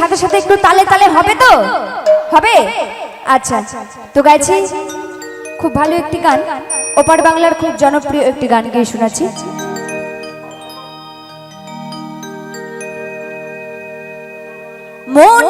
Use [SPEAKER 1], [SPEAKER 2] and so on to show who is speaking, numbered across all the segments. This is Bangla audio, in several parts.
[SPEAKER 1] সাথে সাথে একটু তালে তালে হবে তো? হবে? আচ্ছা তো গাইছি, খুব ভালো একটি গান। ওপার বাংলার খুব জনপ্রিয় একটি গান গিয়ে শোনাচ্ছি। মনের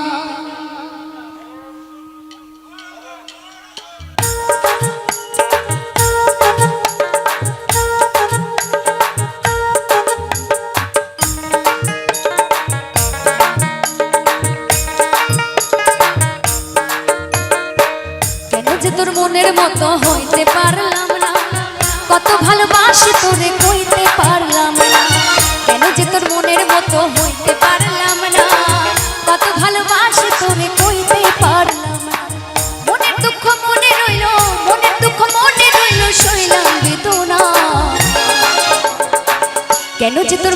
[SPEAKER 1] মনের মতো হইতে পারলাম না। কত ভালোবাসি তোরে কইতে পারলাম না। কেন যে তোর মনের মতো হইতে পারলাম না। কত ভালোবাসি তোরে কইতে পারলাম না। মনের দুঃখ মনে রইল, মনের দুঃখ মনে রইল শৈলাম বেদনা। কেন যে তোর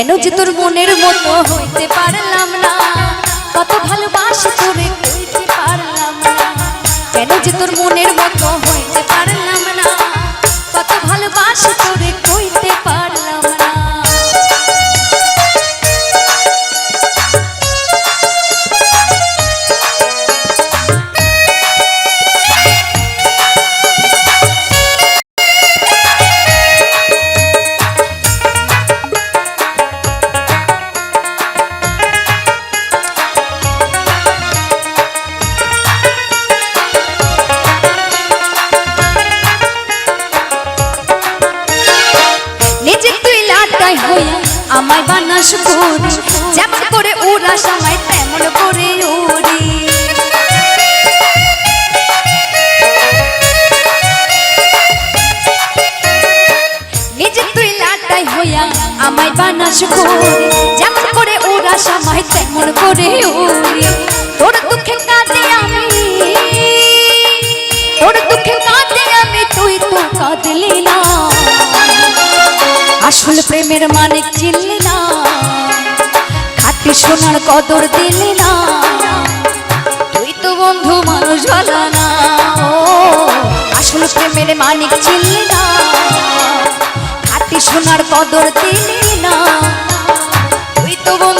[SPEAKER 1] কেন যে তোর মনের মতো হইতে পারলাম না? কত ভালোবাসি তোরে পারলাম না। কেন যে তোর মনের আমায় বানাস করি যেমন করে উড়াস আমায় তেমন করে উড়ি নিজে তুই লাটাই হইয়া আমায় বানাস করি যেমন করে উড়াস আমায় তেমন করে উড়ি প্রেমের মানিক চিনলি না। খাটি সোনার কদর দিলি না। তুই তো বন্ধু মানুষ ভালো না। আসল প্রেমের মানিক চিনলি না। খাটি সোনার কদর দিলি না। তুই তো বন্ধু